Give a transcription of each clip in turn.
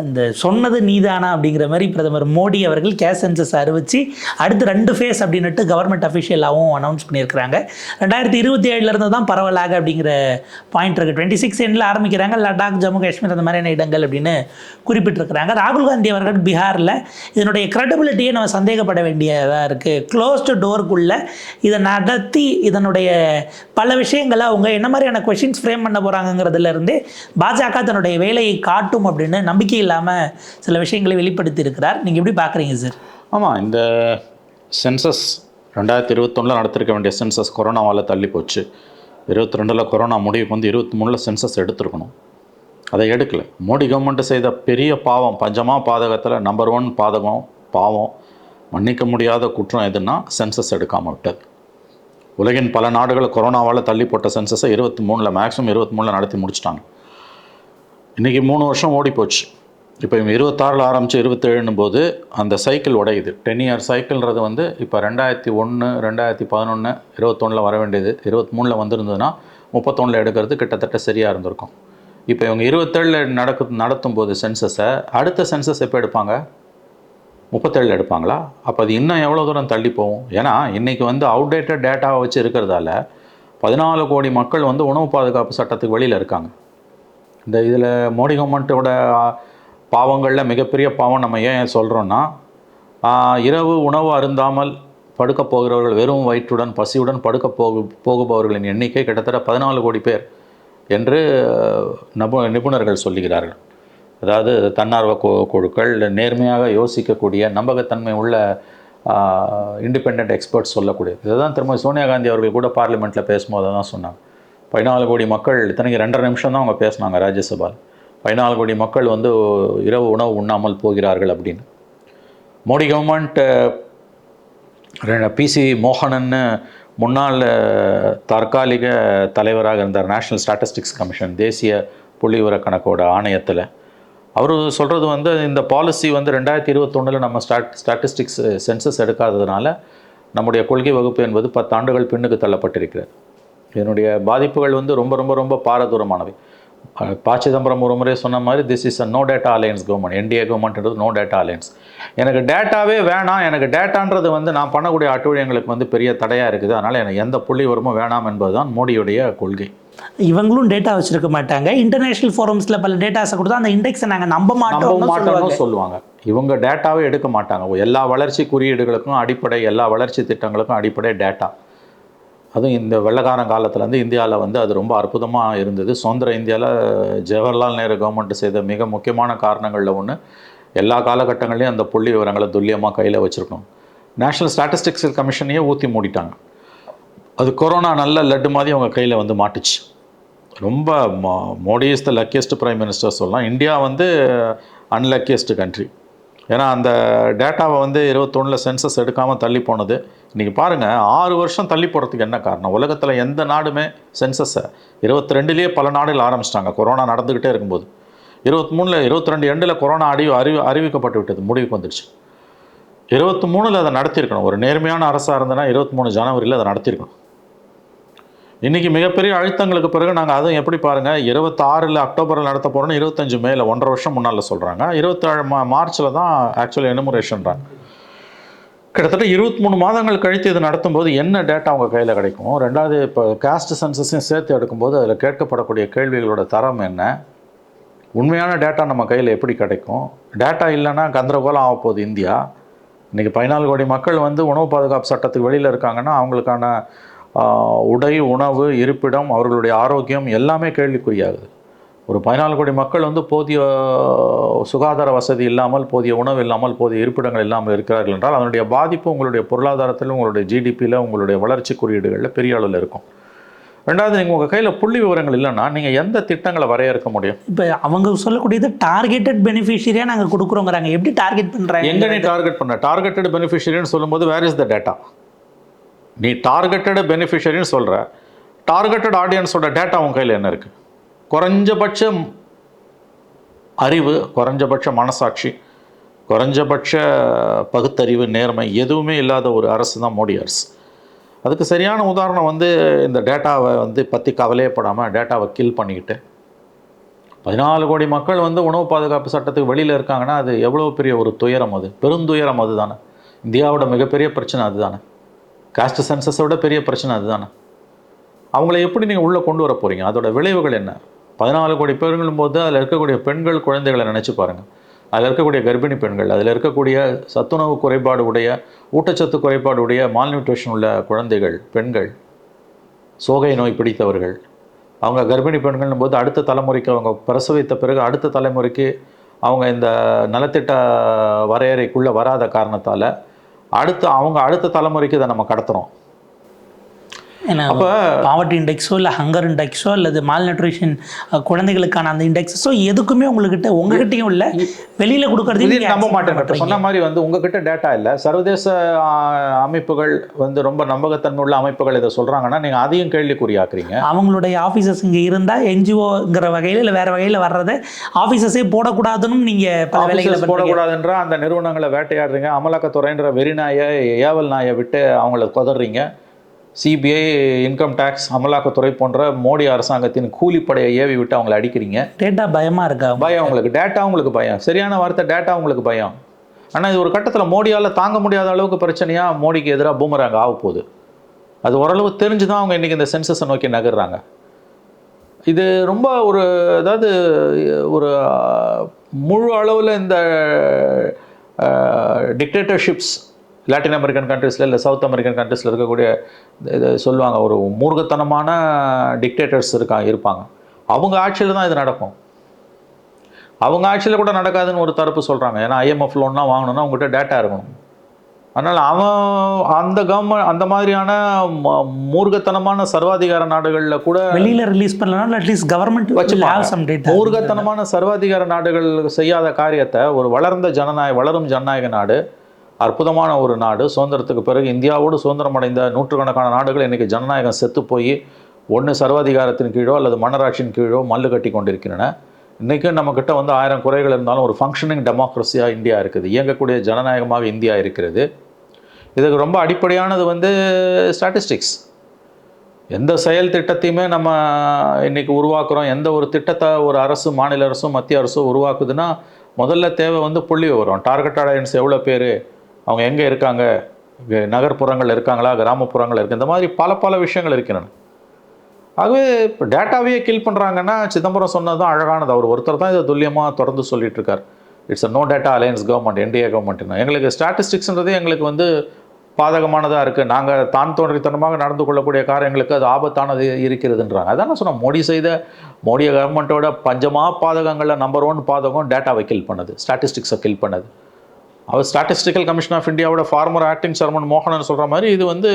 அந்த சொன்னது நீதானா அப்படிங்கிற மாதிரி பிரதமர் மோடி அவர்கள் கேஸ் சென்சஸ் அறிவிச்சு அடுத்து ரெண்டு ஃபேஸ் அப்படின்னுட்டு கவர்மெண்ட் அஃபிஷியலாகவும் அனௌன்ஸ் பண்ணியிருக்கிறாங்க. ரெண்டாயிரத்தி இருபத்தி ஏழுலேருந்து தான் பரவலாக அப்படிங்கிற பாயிண்ட் இருக்குது டுவெண்ட்டி சிக்ஸ் எண்டில் ஆரம்பிக்கிறாங்க. லடாக் ஜம்மு காஷ்மீர் அந்த மாதிரியான இடங்கள் அப்படின்னு குறிப்பிட்டிருக்கிறாங்க. ராகுல் காந்தி அவர்கள் பீகாரில் இதனுடைய கிரெடிபிலிட்டியை நம்ம சந்தேகப்பட வேண்டியதாக இருக்குது க்ளோஸ்டு டோருக்குள்ளே இதை நடத்தி இதனுடைய பல விஷயங்களை அவங்க என்ன மாதிரியான கொஷின்ஸ் ஃப்ரேம் பண்ண போகிறாங்கங்கிறதுலேருந்து பாஜக தன்னுடைய வேலையை காட்டும் அப்படின்னு நம்பிக்கை இல்லாமல் சில விஷயங்களை வெளிப்படுத்தி இருக்கிறார் நீங்கள் எப்படி பார்க்குறீங்க சார் ஆமாம் இந்த சென்சஸ் ரெண்டாயிரத்தி இருபத்தொன்னில் நடத்திருக்க வேண்டிய சென்சஸ் கொரோனாவால் தள்ளி போச்சு. இருபத்தி ரெண்டில் கொரோனா முடிவுக்கு வந்து இருபத்தி மூணில் சென்சஸ் எடுத்துருக்கணும். அதை எடுக்கல. மோடி கவர்மெண்ட்டு செய்த பெரிய பாவம் பஞ்சமா பாதகத்தில் நம்பர் ஒன் பாதகம் பாவம் மன்னிக்க முடியாத குற்றம் எதுன்னா சென்சஸ் எடுக்காமல் விட்டது. உலகின் பல நாடுகள் கொரோனாவால் தள்ளி போட்ட சென்சஸை இருபத்தி மூணில் மேக்ஸிமம் இருபத்தி மூணில் நடத்தி முடிச்சிட்டாங்க. இன்றைக்கி மூணு வருஷம் ஓடி போச்சு இப்போ இவங்க இருபத்தாறில் ஆரம்பித்து இருபத்தேழுன்னும் போது அந்த சைக்கிள் உடையுது. டென் இயர் சைக்கிள்ன்றது வந்து இப்போ ரெண்டாயிரத்தி ஒன்று ரெண்டாயிரத்தி பதினொன்று இருபத்தொன்னில் வர வேண்டியது. இருபத்தி மூணில் வந்திருந்ததுன்னா முப்பத்தொன்னில் எடுக்கிறது கிட்டத்தட்ட சரியாக இருந்திருக்கும். இப்போ இவங்க இருபத்தேழில் நடக்கு நடத்தும் போது சென்சஸை அடுத்த சென்சஸ் எப்போ எடுப்பாங்க? முப்பத்தேழில் எடுப்பாங்களா? அப்போ அது இன்னும் எவ்வளோ தூரம் தள்ளி போகும்? ஏன்னா இன்றைக்கி வந்து அவுடேட்டட் டேட்டாவை வச்சு இருக்கிறதால பதினாலு கோடி மக்கள் வந்து உணவு பாதுகாப்பு சட்டத்துக்கு வெளியில் இருக்காங்க. இந்த இதில் மோடி கவர்மெண்ட்டோட பாவங்களில் மிகப்பெரிய பாவம் நம்ம ஏன் சொல்கிறோன்னா இரவு உணவு அருந்தாமல் படுக்க போகிறவர்கள் வெறும் வயிற்றுடன் பசியுடன் படுக்க போகு போகுபவர்களின் எண்ணிக்கை கிட்டத்தட்ட பதினாலு கோடி பேர் என்று நபு நிபுணர்கள் சொல்லுகிறார்கள். அதாவது தன்னார்வ கு குழுக்கள் நேர்மையாக யோசிக்கக்கூடிய நம்பகத்தன்மை உள்ள இண்டிபெண்ட் எக்ஸ்பர்ட்ஸ் சொல்லக்கூடியது. இதுதான் திரும்ப சோனியா காந்தி அவர்கள் கூட பார்லிமெண்ட்டில் பேசும்போது தான் சொன்னாங்க. பதினாலு கோடி மக்கள் இத்தனைக்கு ரெண்டரை நிமிஷம் தான் அவங்க பேசினாங்க ராஜ்யசபாவில் பதினாலு கோடி மக்கள் வந்து இரவு உணவு உண்ணாமல் போகிறார்கள் அப்படின்னு. மோடி கவர்மெண்ட் பிசி மோகனன்னு முன்னாள் தற்காலிக தலைவராக இருந்தார். நேஷ்னல் ஸ்டாட்டிஸ்டிக்ஸ் கமிஷன் தேசிய புள்ளி கணக்கோட ஆணையத்தில். அவர் சொல்கிறது வந்து இந்த பாலிசி வந்து ரெண்டாயிரத்தி இருபத்தொன்னில் நம்ம ஸ்டாட் ஸ்டாட்டிஸ்டிக்ஸ் சென்சஸ் எடுக்காததுனால நம்முடைய கொள்கை வகுப்பு என்பது பத்து ஆண்டுகள் பின்னுக்கு தள்ளப்பட்டிருக்கிறது. இதனுடைய பாதிப்புகள் வந்து ரொம்ப ரொம்ப ரொம்ப பாரதூரமானவை. ப சிதம்பரம் ஒரு முறை சொன்ன மாதிரி this is a no data alliance government NDA கவர்மெண்ட்ன்றது no data alliance எனக்கு டேட்டாவே வேணாம். எனக்கு டேட்டான்றது வந்து நான் பண்ணக்கூடிய அட்டுழியங்களுக்கு வந்து பெரிய தடையாக இருக்குது. அதனால் எனக்கு எந்த புள்ளி வருமோ வேணாம் என்பதுதான் மோடியுடைய கொள்கை. இவங்களும் டேட்டா வச்சிருக்க மாட்டாங்க. இன்டர்நேஷனல் ஃபோரம்ஸில் பல டேட்டாஸை கொடுத்தா அந்த இண்டெக்ஸை நாங்கள் நம்ப நம்ப மாட்டோம் மாட்டோம்னு சொல்லுவாங்க. இவங்க டேட்டாவே எடுக்க மாட்டாங்க. எல்லா வளர்ச்சி குறியீடுகளுக்கும் அடிப்படை எல்லா வளர்ச்சி திட்டங்களுக்கும் அடிப்படை டேட்டா அதுவும் இந்த வெள்ளக்காரன் காலத்துலேருந்து இந்தியாவில் வந்து அது ரொம்ப அற்புதமாக இருந்தது. சுதந்திர இந்தியாவில் ஜவஹர்லால் நேரு கவர்மெண்ட் செய்த மிக முக்கியமான காரணங்களில் ஒன்று எல்லா காலகட்டங்களையும் அந்த புள்ளி விவரங்களை துல்லியமாக கையில் வச்சுருக்கணும். நேஷ்னல் ஸ்டாட்டிஸ்டிக்ஸ் கமிஷனையே ஊற்றி மூடிட்டாங்க. அது கொரோனா நல்ல லட்டு மாதிரி அவங்க கையில் வந்து மாட்டுச்சு. ரொம்ப Modi is the luckiest prime minister சொல்லலாம். இந்தியா வந்து அன்லக்கியஸ்ட் கண்ட்ரி ஏன்னா அந்த டேட்டாவை வந்து இருபத்தொன்னில் சென்சஸ் எடுக்காமல் தள்ளி போனது. இன்றைக்கி பாருங்கள் ஆறு வருஷம் தள்ளி போகிறதுக்கு என்ன காரணம்? உலகத்தில் எந்த நாடுமே சென்சஸை இருபத்தி ரெண்டுலேயே பல நாடுகள் ஆரம்பிச்சிட்டாங்க. கொரோனா நடந்துக்கிட்டே இருக்கும்போது. இருபத்தி மூணில் இருபத்தி ரெண்டு எண்டில் கொரோனா அடி அறிவி அறிவிக்கப்பட்டு விட்டது. முடிவுக்கு வந்துடுச்சு. இருபத்தி மூணில் அதை நடத்தியிருக்கணும். ஒரு நேர்மையான அரசாக இருந்ததுன்னா இருபத்தி மூணு ஜனவரியில் அதை நடத்தியிருக்கணும். இன்றைக்கி மிகப்பெரிய அழுத்தங்களுக்கு பிறகு நாங்கள் அதுவும் எப்படி பாருங்கள் இருபத்தாறில் அக்டோபரில் நடத்த போகிறோன்னு இருபத்தஞ்சு மேல ஒன்றரை வருஷம் முன்னால் சொல்கிறாங்க இருபத்தேழு மா மார்ச்சில் தான் ஆக்சுவலி எனுமரேஷன்றாங்க கிட்டத்தட்ட இருபத்தி மூணு மாதங்கள் கழித்து இது நடத்தும்போது என்ன டேட்டா அவங்க கையில் கிடைக்கும்? ரெண்டாவது இப்போ காஸ்ட் சென்சஸையும் சேர்த்து எடுக்கும்போது அதில் கேட்கப்படக்கூடிய கேள்விகளோட தரம் என்ன? உண்மையான டேட்டா நம்ம கையில் எப்படி கிடைக்கும்? டேட்டா இல்லைன்னா கந்தரகோலம் ஆக போகுது இந்தியா. இன்றைக்கி பதினாலு கோடி மக்கள் வந்து உணவு பாதுகாப்பு சட்டத்துக்கு வெளியில் இருக்காங்கன்னா அவங்களுக்கான உடை உணவு இருப்பிடம் அவர்களுடைய ஆரோக்கியம் எல்லாமே கேள்விக்குறியாகுது. ஒரு பதினாலு கோடி மக்கள் வந்து போதிய சுகாதார வசதி இல்லாமல் போதிய உணவு இல்லாமல் போதிய இருப்பிடங்கள் இல்லாமல் இருக்கிறார்கள் என்றால் அதனுடைய பாதிப்பு உங்களுடைய பொருளாதாரத்தில் உங்களுடைய ஜிடிபியில் உங்களுடைய வளர்ச்சி குறியீடுகளில் பெரிய அளவில் இருக்கும். ரெண்டாவது நீங்கள் உங்கள் கையில் புள்ளி விவரங்கள் இல்லைன்னா நீங்கள் எந்த திட்டங்களை வரையறுக்க முடியும்? இப்போ அவங்க சொல்லக்கூடியது டார்கெட்டட் பெனிஃபிஷரியாக நாங்கள் கொடுக்குறோங்கிறாங்க. எப்படி டார்கெட் பண்ணுறாங்க எங்கே நீ டார்கெட் பண்ண? டார்கெட்டட் பெனிஃபிஷரின்னு சொல்லும்போது வேர் இஸ் த டேட்டா நீ டார்கெட்டடு பெனிஃபிஷரின்னு சொல்கிற டார்கெட்டட் ஆடியன்ஸோட டேட்டா உன் கையில் என்ன இருக்குது குறைஞ்சபட்சம் அறிவு குறைஞ்சபட்ச மனசாட்சி குறைஞ்சபட்ச பகுத்தறிவு நேர்மை எதுவுமே இல்லாத ஒரு அரசு தான் மோடி அரசு. அதுக்கு சரியான உதாரணம் வந்து இந்த டேட்டாவை வந்து பற்றி கவலையப்படாமல் டேட்டாவை கில் பண்ணிக்கிட்டு பதினாலு கோடி மக்கள் வந்து உணவு பாதுகாப்பு சட்டத்துக்கு வெளியில் இருக்காங்கன்னா அது எவ்வளோ பெரிய ஒரு துயரம் அது? பெருந்துயரம் அது தானே இந்தியாவோட மிகப்பெரிய பிரச்சனை அதுதானே. காஸ்ட் சென்சஸை விட பெரிய பிரச்சனை அதுதானே? அவங்கள எப்படி நீங்கள் உள்ளே கொண்டு வர போகிறீங்க அதோட விளைவுகள் என்ன? பதினாலு கோடி பேருங்களும் போது அதில் இருக்கக்கூடிய பெண்கள் குழந்தைகளை நினச்சி பாருங்கள் அதில் இருக்கக்கூடிய கர்ப்பிணி பெண்கள் அதில் இருக்கக்கூடிய சத்துணவு குறைபாடு உடைய ஊட்டச்சத்து குறைபாடு உடைய மால்நியூட்ரிஷன் உள்ள குழந்தைகள் பெண்கள் சோகை நோய் பிடித்தவர்கள் அவங்க கர்ப்பிணி பெண்கள்னும் போது அடுத்த தலைமுறைக்கு அவங்க பிரசவித்த பிறகு அடுத்த தலைமுறைக்கு அவங்க இந்த நலத்திட்ட வரையறைக்குள்ளே வராத காரணத்தால் அடுத்து அவங்க அடுத்த தலைமுறைக்கு இதை நம்ம கடத்துகிறோம் அப்போ பாவர்ட்டி இண்டெக்ஸோ இல்லை ஹங்கர் இண்டெக்ஸோ அல்லது மால் நியூட்ரிஷன் குழந்தைகளுக்கான அந்த இண்டெக்ஸோ எதுக்குமே உங்ககிட்ட உங்ககிட்டயும் இல்லை. வெளியில் கொடுக்கறது நம்ப மாட்டேன். சொன்ன மாதிரி வந்து உங்ககிட்ட டேட்டா இல்லை. சர்வதேச அமைப்புகள் வந்து ரொம்ப நம்பகத்தன்மை உள்ள அமைப்புகள் இதை சொல்றாங்கன்னா நீங்க அதையும் கேள்விக்குறியாக்குறீங்க. அவங்களுடைய ஆஃபீஸர்ஸ் இங்கே இருந்தால் என்ஜிஓங்கிற வகையில் இல்லை வேறு வகையில் வர்றதை ஆஃபீஸர்ஸே போடக்கூடாதுன்னு நீங்கள் பல வேலைகளை போடக்கூடாதுன்ற அந்த நிறுவனங்களை வேட்டையாடுறீங்க. அமலாக்கத்துறைன்ற வெறிநாயை ஏவல் நாயை விட்டு அவங்கள கொதறீங்க. சிபிஐ இன்கம் டேக்ஸ் அமலாக்கத்துறை போன்ற மோடி அரசாங்கத்தின் கூலிப்படையை ஏவி விட்டு அவங்கள அடிக்கிறீங்க. டேட்டா பயமாக இருக்கா? பயம் உங்களுக்கு டேட்டா உங்களுக்கு பயம். சரியான வார்த்தை டேட்டா உங்களுக்கு பயம். ஆனால் இது ஒரு கட்டத்தில் மோடியால் தாங்க முடியாத அளவுக்கு பிரச்சனையா மோடிக்கு எதிராக பூமராங்க ஆக போகுது அது ஓரளவு தெரிஞ்சு தான் அவங்க இன்றைக்கி இந்த சென்சஸை நோக்கி நகர்றாங்க. இது ரொம்ப ஒரு அதாவது ஒரு முழு அளவில் இந்த டிக்டேட்டர்ஷிப்ஸ் லாட்டின் அமெரிக்கன் கண்ட்ரீஸில் இல்லை சவுத் அமெரிக்கன் கண்ட்ரீஸில் இருக்கக்கூடிய இது சொல்லுவாங்க ஒரு மூர்க்கத்தனமான டிக்டேட்டர்ஸ் இருக்கா இருப்பாங்க. அவங்க ஆட்சியில் தான் இது நடக்கும். அவங்க ஆட்சியில் கூட நடக்காதுன்னு ஒரு தரப்பு சொல்கிறாங்க ஏன்னா ஐஎம்எஃப் லோன்லாம் வாங்கணும்னா உங்ககிட்ட டேட்டா இருக்கணும். அதனால் அவன் அந்த கவர்மெண்ட் அந்த மாதிரியான ம- மூர்க்கத்தனமான சர்வாதிகார நாடுகளில் கூட வெளியில் ரிலீஸ் பண்ணலனாலும் அட்லீஸ்ட் கவர்மெண்ட் டேட்டா மூர்க்கத்தனமான சர்வாதிகார நாடுகள் செய்யாத காரியத்தை ஒரு வளர்ந்த ஜனநாயக வளரும் ஜனநாயக நாடு அற்புதமான ஒரு நாடு. சுதந்திரத்துக்கு பிறகு இந்தியாவோடு சுதந்திரம் அடைந்த நூற்றுக்கணக்கான நாடுகள் இன்றைக்கி ஜனநாயகம் செத்து போய் ஒன்று சர்வாதிகாரத்தின் கீழோ அல்லது மன்னராட்சியின் கீழோ மல்லு கட்டி கொண்டிருக்கின்றன. இன்றைக்கும் நம்மக்கிட்ட வந்து ஆயிரம் குறைகள் இருந்தாலும் ஒரு ஃபங்க்ஷனிங் டெமோக்ரஸியாக இந்தியா இருக்குது. இயங்கக்கூடிய ஜனநாயகமாக இந்தியா இருக்கிறது. இதுக்கு ரொம்ப அடிப்படையானது வந்து ஸ்டாட்டிஸ்டிக்ஸ் எந்த செயல் திட்டத்தையுமே நம்ம இன்றைக்கி உருவாக்குறோம். எந்த ஒரு திட்டத்தை ஒரு அரசு மாநில அரசும் மத்திய அரசும் உருவாக்குதுன்னா முதல்ல தேவை வந்து புள்ளி விவரம். டார்கெட் ஆடியன்ஸ் எவ்வளோ பேர்? அவங்க எங்கே இருக்காங்க? நகர்ப்புறங்கள் இருக்காங்களா? கிராமப்புறங்கள் இருக்குது இந்த மாதிரி பல பல விஷயங்கள் இருக்கின்றன ஆகவே இப்போ டேட்டாவையே கில் பண்ணுறாங்கன்னா சிதம்பரம் சொன்னது தான் அழகானது. அவர் ஒருத்தர் தான் இதை துல்லியமாக தொடர்ந்து சொல்லிட்டு இருக்கார். It's no data alliance government NDA கவர்மெண்ட்னா எங்களுக்கு ஸ்டாட்டிஸ்டிக்ஸ்ன்றது எங்களுக்கு வந்து பாதகமானதாக இருக்குது நாங்கள் தான் தோன்றித்தனமாக நடந்து கொள்ளக்கூடிய காரியங்களுக்கு அது ஆபத்தானது இருக்கிறதுன்றாங்க. அதான் நான் சொன்னேன். மோடி செய்த மோடி கவர்மெண்ட்டோட பஞ்சமாக பாதகங்களில் நம்பர் ஒன் பாதகம் டேட்டாவை கில் பண்ணது. ஸ்டாட்டிஸ்டிக்ஸை கில் பண்ணது. அவர் ஸ்டாட்டிஸ்டிக்கல் கமிஷன் ஆஃப் இந்தியாவோட ஃபார்மர் ஆக்டிங் சேர்மன் மோகனன் சொல்கிற மாதிரி இது வந்து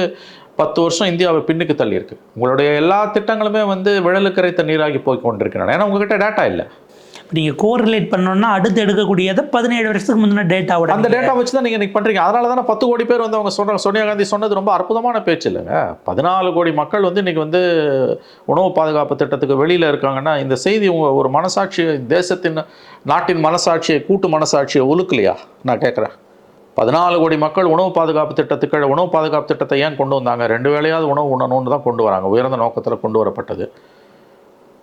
பத்து வருஷம் இந்தியாவை பின்னுக்கு தள்ளியிருக்கு. உங்களுடைய எல்லா திட்டங்களுமே வந்து விழலுக்கரைத்த நீராகி போய் கொண்டிருக்கின்றன ஏன்னா உங்ககிட்ட டேட்டா இல்லை. நீங்கள் கோரிலேட் பண்ணோம்னா அடுத்து எடுக்கக்கூடியதை பதினேழு வருஷத்துக்கு முந்தின டேட்டாவோட அந்த டேட்டா வச்சு தான் நீங்கள் இன்னைக்கு பண்ணுறீங்க அதனால தானே பத்து கோடி பேர் வந்து அவங்க சொல்கிறாங்க சோனியா காந்தி சொன்னது ரொம்ப அற்புதமான பேச்சு இல்லைங்க. பதினாலு கோடி மக்கள் வந்து இன்னைக்கு வந்து உணவு பாதுகாப்பு திட்டத்துக்கு வெளியில் இருக்காங்கன்னா இந்த செய்தி உங்கள் ஒரு மனசாட்சி தேசத்தின் நாட்டின் மனசாட்சியை கூட்டு மனசாட்சியை ஒழுக்கலையா நான் கேட்குறேன். பதினாலு கோடி மக்கள் உணவு பாதுகாப்பு திட்டத்துக்கு உணவு பாதுகாப்பு திட்டத்தை ஏன் கொண்டு வந்தாங்க? ரெண்டு வேளையாவது உணவு உண்ணணும்னு தான் கொண்டு வராங்க. உயர்ந்த நோக்கத்தில் கொண்டு வரப்பட்டது.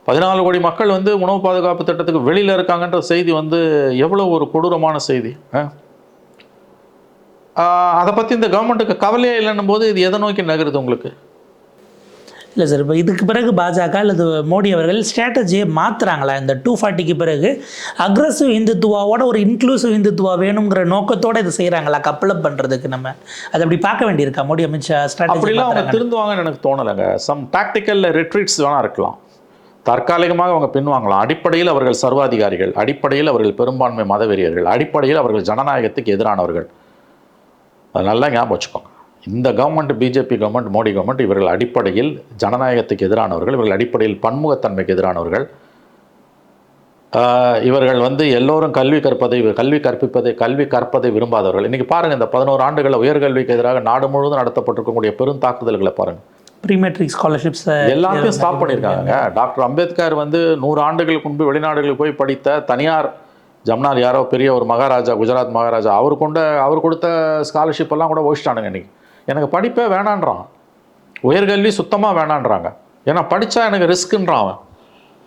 பதினாலு கோடி மக்கள் வந்து உணவு பாதுகாப்பு திட்டத்துக்கு வெளியில் இருக்காங்கன்ற செய்தி வந்து எவ்வளோ ஒரு கொடூரமான செய்தி அதை பற்றி இந்த கவர்மெண்ட்டுக்கு கவலையே இல்லைன்னும் போது இது எதை நோக்கி நகருது உங்களுக்கு? இல்லை சார் இப்போ இதுக்கு பிறகு பாஜக அல்லது மோடி அவர்கள் ஸ்ட்ராட்டஜியை மாற்றுறாங்களா இந்த டூ ஃபார்ட்டிக்கு பிறகு அக்ரஸிவ் இந்துத்துவாவோட ஒரு இன்க்ளூசிவ் இந்துத்துவா வேணுங்கிற நோக்கத்தோட இதை செய்கிறாங்களா கப்பலப் பண்ணுறதுக்கு நம்ம. அதை அப்படி பார்க்க வேண்டியிருக்கா? மோடி அமித்ஷா ஸ்ட்ராட்டஜி அவங்க திருந்துவாங்கன்னு எனக்கு தோணலைங்க. சம் டாக்டிக்கல் ரிட்ரீட்ஸ் வேணா இருக்கலாம். தற்காலிகமாக அவங்க பின்வாங்கலாம். அடிப்படையில் அவர்கள் சர்வாதிகாரிகள் அடிப்படையில் அவர்கள் பெரும்பான்மை மதவெறியர்கள் அடிப்படையில் அவர்கள் ஜனநாயகத்துக்கு எதிரானவர்கள். அது நல்லா ஞாபகம் வச்சுக்கோங்க. இந்த government BJP government Modi government இவர்கள் அடிப்படையில் ஜனநாயகத்துக்கு எதிரானவர்கள் இவர்கள் அடிப்படையில் பன்முகத்தன்மைக்கு எதிரானவர்கள். இவர்கள் வந்து எல்லோரும் கல்வி கற்பதை கல்வி கற்பிப்பதை கல்வி கற்பதை விரும்பாதவர்கள். இன்றைக்கி பாருங்கள் இந்த பதினோரு ஆண்டுகளில் உயர்கல்விக்கு எதிராக நாடு முழுவதும் நடத்தப்பட்டிருக்கக்கூடிய பெரும் தாக்குதல்களை பாருங்கள் ப்ரீமெட்ரிக் ஸ்காலர்ஷிப்ஸ் எல்லாத்தையும் ஸ்டாப் பண்ணியிருக்காங்க. டாக்டர் அம்பேத்கர் வந்து நூறு ஆண்டுகளுக்கு முன்பு வெளிநாடுகளுக்கு போய் படித்த தனியார் ஜம்னால் யாரோ பெரிய ஒரு மகாராஜா குஜராத் மகாராஜா அவர் கொண்ட அவர் கொடுத்த ஸ்காலர்ஷிப் எல்லாம் கூட ஒழிச்சிட்டானுங்க இன்னைக்கு. எனக்கு படிப்பே வேணான்றான். உயர்கல்வி சுத்தமாக வேணான்றாங்க. ஏன்னா படித்தா எனக்கு ரிஸ்க்குன்றான் அவன்.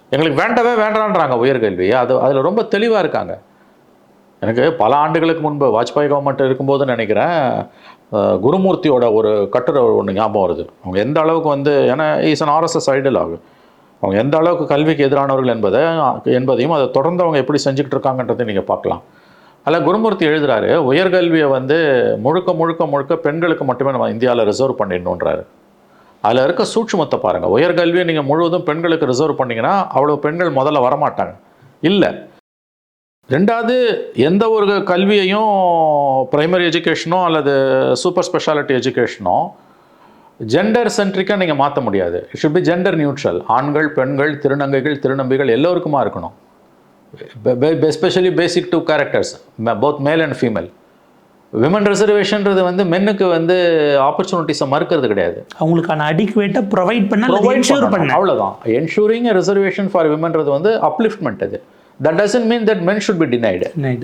எங்களுக்கு வேண்டவே வேண்டான்றாங்க உயர்கல்வி. அது அதில் ரொம்ப தெளிவாக இருக்காங்க. எனக்கு பல ஆண்டுகளுக்கு முன்பு வாஜ்பாய் கவர்மெண்ட் இருக்கும்போது நினைக்கிறேன். குருமூர்த்தியோட ஒரு கட்டுரை ஒன்று ஞாபகம் வருது. அவங்க எந்த அளவுக்கு வந்து ஏன்னா இஸ் அன் ஆர்எஸ்எஸ் ஐடல் ஆகும் அவங்க எந்த அளவுக்கு கல்விக்கு எதிரானவர்கள் என்பதை என்பதையும் அதை தொடர்ந்து அவங்க எப்படி செஞ்சுக்கிட்டு இருக்காங்கன்றதை நீங்கள் பார்க்கலாம். அதில் குருமூர்த்தி எழுதுகிறாரு உயர்கல்வியை வந்து முழுக்க முழுக்க முழுக்க பெண்களுக்கு மட்டுமே நம்ம இந்தியாவில் ரிசர்வ் பண்ணிடணுன்றாரு அதில் இருக்க சூட்சமத்தை பாருங்கள் உயர்கல்வியை நீங்கள் முழுவதும் பெண்களுக்கு ரிசர்வ் பண்ணீங்கன்னா அவ்வளோ பெண்கள் முதல்ல வரமாட்டாங்க. இல்லை ரெண்டாவது எந்த ஒரு கல்வியையும் பிரைமரி எஜுகேஷனோ அல்லது சூப்பர் ஸ்பெஷாலிட்டி எஜுகேஷனோ ஜெண்டர் சென்ட்ரிக்காக நீங்கள் மாற்ற முடியாது. It should be gender neutral ஆண்கள் பெண்கள் திருநங்கைகள் திருநம்பிகள் எல்லோருக்குமா இருக்கணும். Especially basic two characters both male and female women ரிசர்வேஷன்றது வந்து மென்னுக்கு வந்து ஆப்பர்ச்சுனிட்டிஸை மறுக்கிறது கிடையாது. அவங்களுக்கான அடிக்குவேட்டை ப்ரொவைட் பண்ண பண்ணணும். பண்ண. அவ்வளவுதான். என்ஷூரிங் ரிசர்வேஷன் ஃபார் விமன்றது வந்து அப்லிஃப்ட்மெண்ட் அது. That doesn't mean that men should be denied Right.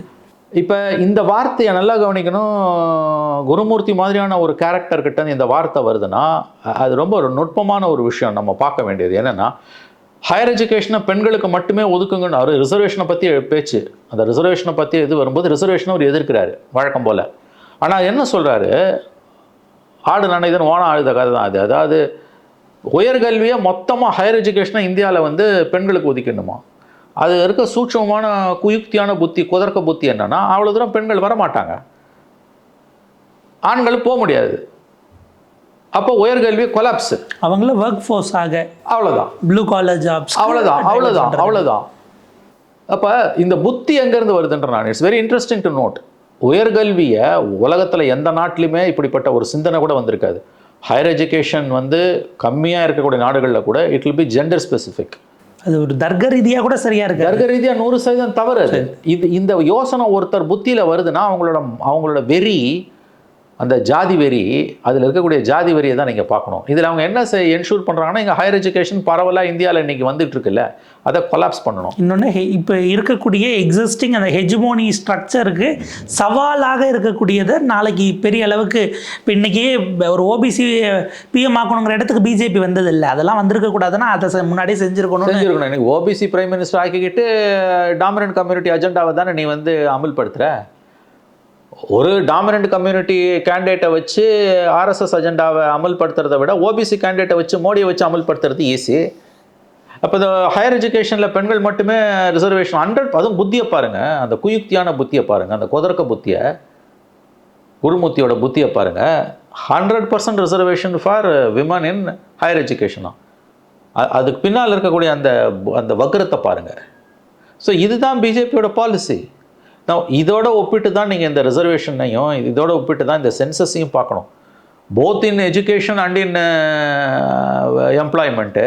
இப்போ இந்த வார்த்தையை நல்லா கவனிக்கணும். குருமூர்த்தி மாதிரியான ஒரு கேரக்டர் கிட்ட இருந்து இந்த வார்த்தை வருதுன்னா அது ரொம்ப ஒரு நுட்பமான ஒரு விஷயம் நம்ம பார்க்க வேண்டியது. என்னன்னா ஹையர் எஜுகேஷனை பெண்களுக்கு மட்டுமே ஒதுக்குங்கன்னு அவர் ரிசர்வேஷனை பற்றி பேச்சு. அந்த ரிசர்வேஷனை பற்றி இது வரும்போது ரிசர்வேஷனை அவர் எதிர்க்கிறாரு வழக்கம் போல். ஆனால் என்ன சொல்கிறாரு ஆடு நனைதன் ஓனம் ஆழுத கதை தான் அது. அதாவது உயர்கல்வியை மொத்தமாக ஹையர் எஜுகேஷனை இந்தியாவில் வந்து பெண்களுக்கு ஒதுக்கணுமா அது இருக்க சூட்சமமான குயுக்தியான புத்தி குதர்க்க புத்தி என்னன்னா அவ்வளோ தூரம் பெண்கள் வர மாட்டாங்க ஆண்கள் போக முடியாது. அப்போ உயர்கல்வி கொலாப்ஸ் அவங்கள ஒர்க் ஃபோர்ஸ் ஆக அவ்வளோதான் ப்ளூ காலர் ஜாப்ஸ் அவ்வளோதான் அவ்வளோதான் அவ்வளோதான் அப்போ இந்த புத்தி எங்கேருந்து வருதுன்ற நான் it's very interesting to note உயர்கல்வியை உலகத்தில் எந்த நாட்டிலுமே இப்படிப்பட்ட ஒரு சிந்தனை கூட வந்திருக்காது. ஹையர் எஜுகேஷன் வந்து கம்மியாக இருக்கக்கூடிய நாடுகளில் கூட it will be gender specific அது ஒரு தர்க்க ரீதியா கூட சரியா இருக்கு தர்க்க ரீதியா நூறு சதவீதம் தவறு இது இந்த யோசனை ஒருத்தர் புத்தியில வருதுன்னா அவங்களோட அவங்களோட வெறி அந்த ஜாதி வெறி அதில் இருக்கக்கூடிய ஜாதி வெறியை தான் நீங்கள் பார்க்கணும். இதில் அவங்க என்ன என்ஷூர் பண்ணுறாங்கன்னா இங்கே ஹையர் எஜுகேஷன் பரவலாக இந்தியாவில் இன்னைக்கு வந்துட்டு இருக்குல்ல அதை கொலாப்ஸ் பண்ணணும். இன்னொன்று இப்போ இருக்கக்கூடிய எக்ஸிஸ்டிங் அந்த ஹெஜ்மோனி ஸ்ட்ரக்சருக்கு சவாலாக இருக்கக்கூடியதை நாளைக்கு பெரிய அளவுக்கு இப்போ இன்றைக்கி ஒரு ஓபிசி பிஎம் ஆக்கணுங்கிற இடத்துக்கு பிஜேபி வந்ததில்லை. அதெல்லாம் வந்திருக்க கூடாதுன்னா அதை செ- முன்னாடியே செஞ்சுருக்கணும்னு செஞ்சிருக்கணும். இன்னைக்கு ஓபிசி பிரைம் மினிஸ்டர் ஆக்கிக்கிட்டு டாமினன்ட் கம்யூனிட்டி அஜெண்டாவை தானே நீ வந்து அமல்படுத்துற? ஒரு டாமினன்ட் கம்யூனிட்டி கேண்டிடேட்டை வச்சு ஆர்எஸ்எஸ் அஜெண்டாவை அமல்படுத்துறதை விட ஓபிசி கேண்டிடேட்டை வச்சு மோடியை வச்சு அமல்படுத்துறது ஈஸி அப்போ இந்த ஹையர் எஜுகேஷனில் பெண்கள் மட்டுமே ரிசர்வேஷன் ஹண்ட்ரட் அதுவும் புத்தியை பாருங்கள் அந்த குயுக்தியான புத்தியை பாருங்கள் அந்த குதர்க்க புத்தியை குருமூர்த்தியோட புத்தியை பாருங்கள் hundred percent reservation for women in higher எஜுகேஷனா அதுக்கு பின்னால் இருக்கக்கூடிய அந்த அந்த வக்ரத்தை பாருங்கள் ஸோ இதுதான் பிஜேபியோட பாலிசி நான் இதோட ஒப்பிட்டு தான் நீங்கள் இந்த ரிசர்வேஷனையும் இதோட ஒப்பிட்டு தான் இந்த சென்சஸையும் பார்க்கணும். Both in education and in employment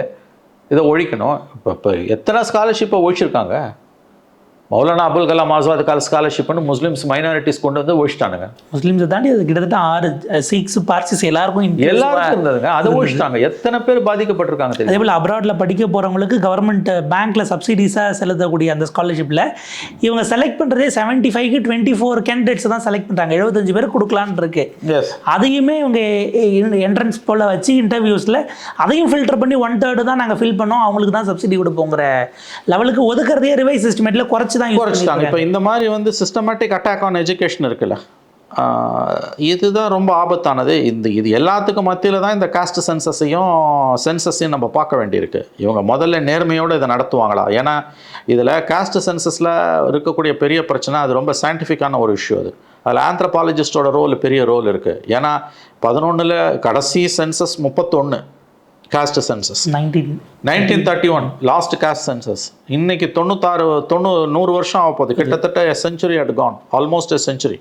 இதை ஒழிக்கணும். இப்போ இப்போ எத்தனை ஸ்காலர்ஷிப்பை ஒழிச்சிருக்காங்க? மௌலானா அபுல் கலாம் ஆசாத் கால் ஸ்காலர்ஷிப்னு முஸ்லிம்ஸ் மைனாரிட்டிஸ் கொண்டு வந்து ஒழிச்சிட்டானுங்க முஸ்லீம்ஸை தாண்டி அது கிட்டத்தட்ட ஆறு சிக்ஸ் பார்சிஸ் எல்லாருக்கும் எல்லாருக்கும் இருந்ததுங்க. அதை ஒழிச்சிட்டாங்க எத்தனை பேர் பாதிக்கப்பட்டிருக்காங்க அதே போல் அப்ராடில் படிக்க போகிறவங்களுக்கு கவர்மெண்ட் பேங்க்கில் சப்சிடிஸாக செலுத்தக்கூடிய அந்த ஸ்காலர்ஷிப்பில் இவங்க செலக்ட் பண்ணுறதே செவன்ட்டி ஃபைவ்க்கு டுவெண்ட்டி ஃபோர் கேண்டிடேட்ஸ் தான் செலக்ட் பண்ணுறாங்க எழுபத்தஞ்சு பேர் கொடுக்கலான்னு இருக்கு. அதையுமே இவங்க என்ட்ரன்ஸ் போல் வச்சு இன்டர்வியூஸில் அதையும் ஃபில்டர் பண்ணி ஒன் தேர்டு தான் நாங்கள் ஃபில் பண்ணோம். அவங்களுக்கு தான் சப்சிடி கொடுப்போங்கிற லெவலுக்கு ஒதுக்குறதே ரிவைஸ் சிஸ்டமேட்டில் குறைச்சி தான் குறைச்சிட்டாங்க. இப்போ இந்த மாதிரி வந்து சிஸ்டமேட்டிக் அட்டாக் ஆன் எஜுகேஷன் இருக்குல்ல. இதுதான் ரொம்ப ஆபத்தானது. இந்த இது எல்லாத்துக்கும் மத்தியில் தான் இந்த காஸ்ட் சென்சஸையும் சென்சஸையும் நம்ம பார்க்க வேண்டியிருக்கு. இவங்க முதல்ல நேர்மையோடு இதை நடத்துவாங்களா? ஏன்னா இதில் காஸ்ட் சென்சஸில் இருக்கக்கூடிய பெரிய பிரச்சனை அது ரொம்ப சயின்டிஃபிக்கான ஒரு இஷ்யூ அது. அதில் ஆந்த்ரபாலஜிஸ்டோட ரோல் பெரிய ரோல் இருக்குது ஏன்னா பதினொன்றில் கடைசி சென்சஸ் முப்பத்தொன்று caste census nineteen nineteen thirty one last caste census இன்னைக்கு தொண்ணூத்தாறு தொண்ணூ நூறு வருஷம் ஆக போகுது. கிட்டத்தட்ட century at gone almost a century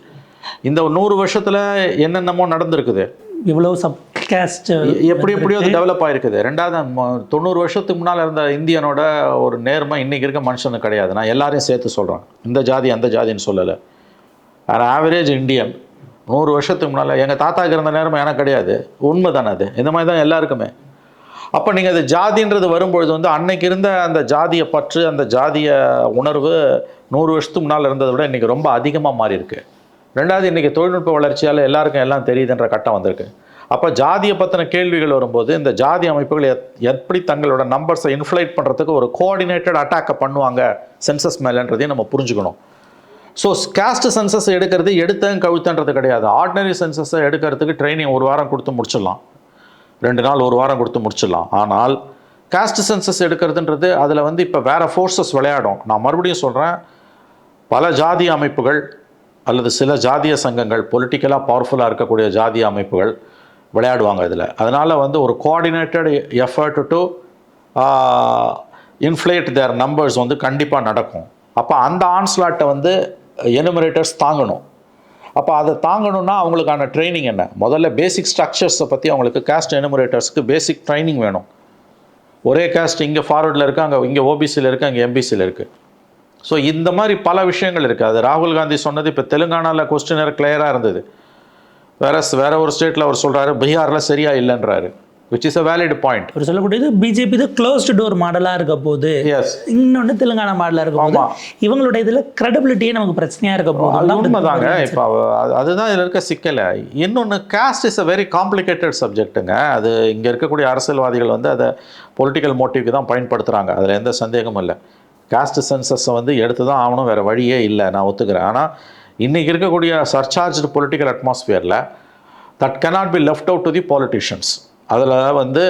இந்த நூறு வருஷத்தில் என்னென்னமோ நடந்திருக்குது. இவ்வளோ சப் கேஸ்ட் எ- எப்படி எப்படியோ அது டெவலப் ஆயிருக்குது. ரெண்டாவது தொண்ணூறு வருஷத்துக்கு முன்னால் இருந்த இந்தியனோட ஒரு நேர்மை இன்னைக்கு இருக்க மனுஷனுக்கு கிடையாது. நான் எல்லாரையும் சேர்த்து சொல்கிறேன் இந்த ஜாதி அந்த ஜாதின்னு சொல்லலை. ஆர் ஆவரேஜ் இந்தியன் நூறு வருஷத்துக்கு முன்னால் எங்கள் தாத்தாக்கு இருந்த நேர்மை எனக்கு கிடையாது. உண்மை தானே அது? இந்த மாதிரி தான் எல்லாருக்குமே. அப்போ நீங்கள் அது ஜாதின்றது வரும்பொழுது வந்து அன்னைக்கு இருந்த அந்த ஜாதிய பற்று அந்த ஜாதிய உணர்வு நூறு வருஷத்துக்கு முன்னால் இருந்ததை விட இன்றைக்கி ரொம்ப அதிகமாக மாறி இருக்கு ரெண்டாவது இன்றைக்கி தொழில்நுட்ப வளர்ச்சியால் எல்லாருக்கும் எல்லாம் தெரியுதுன்ற கட்டம் வந்திருக்கு. அப்போ ஜாதியை பற்றின கேள்விகள் வரும்போது இந்த ஜாதி அமைப்புகள் எத்- எப்படி தங்களோட நம்பர்ஸை இன்ஃப்ளைட் பண்ணுறதுக்கு ஒரு கோஆர்டினேட்டட் அட்டாக்கை பண்ணுவாங்க சென்சஸ் மேலேன்றதையும் நம்ம புரிஞ்சுக்கணும். ஸோ கேஸ்ட் சென்சஸ் எடுக்கிறது எடுத்தேன் கவிழ்த்தன்றது கிடையாது. ஆர்டினரி சென்சஸை எடுக்கிறதுக்கு ட்ரைனிங் ஒரு வாரம் கொடுத்து முடிச்சிடலாம். ரெண்டு நாள் ஒரு வாரம் கொடுத்து முடிச்சிடலாம். ஆனால் காஸ்ட் சென்சஸ் எடுக்கிறதுன்றது அதில் வந்து இப்போ வேறு ஃபோர்ஸஸ் விளையாடும். நான் மறுபடியும் சொல்கிறேன் பல ஜாதி அமைப்புகள் அல்லது சில ஜாதிய சங்கங்கள் பொலிட்டிக்கலாக பவர்ஃபுல்லாக இருக்கக்கூடிய ஜாதிய அமைப்புகள் விளையாடுவாங்க இதில். அதனால் வந்து ஒரு coordinated effort to inflate their numbers வந்து கண்டிப்பாக நடக்கும். அப்போ அந்த ஆன்ஸ்லாட்டை வந்து எனுமரேட்டர்ஸ் தாங்கணும். அப்போ அதை தாங்கணும்னா அவங்களுக்கான ட்ரைனிங் என்ன? முதல்ல பேசிக் ஸ்ட்ரக்சர்ஸை பற்றி அவங்களுக்கு காஸ்ட் எனுமரேட்டர்ஸ்க்கு பேசிக் ட்ரைனிங் வேணும். ஒரே காஸ்ட் இங்கே ஃபார்வர்டில் இருக்குது அங்கே இங்கே ஓபிசியில் இருக்குது அங்கே எம்பிசியில் இருக்குது ஸோ இந்த மாதிரி பல விஷயங்கள் இருக்குது அது ராகுல் காந்தி சொன்னது இப்போ தெலுங்கானாவில் கொஸ்டினர் கிளியராக இருந்தது. வேற வேற ஒரு ஸ்டேட்டில் அவர் சொல்கிறாரு பீகாரில் சரியாக இல்லைன்றாரு. Which is a valid point அவர் சொல்லக்கூடியது பிஜேபி இது க்ளோஸ்டு டோர் மாடலாக இருக்க எஸ் இன்னொன்று தெலுங்கானா மாடலாக இருக்க போது. இவங்களுடைய இதில் கிரெடிபிலிட்டியே நமக்கு பிரச்சனையாக இருக்க தான் வந்து உண்மைதாங்க. இப்போ அது- அதுதான் இதில் இருக்க சிக்கலை. இன்னொன்று caste is a very complicated சப்ஜெக்ட்டுங்க அது இங்கே இருக்கக்கூடிய அரசியல்வாதிகள் வந்து அதை பொலிட்டிக்கல் மோட்டிவ்க்கு தான் பயன்படுத்துகிறாங்க அதில் எந்த சந்தேகமும் இல்லை. காஸ்ட் சென்சஸை வந்து எடுத்து தான் ஆகணும். வேறு வழியே இல்லை. நான் ஒத்துக்கிறேன். ஆனால் இன்றைக்கி இருக்கக்கூடிய surcharged political அட்மாஸ்பியரில் that cannot be left out to the politicians. அதில் வந்து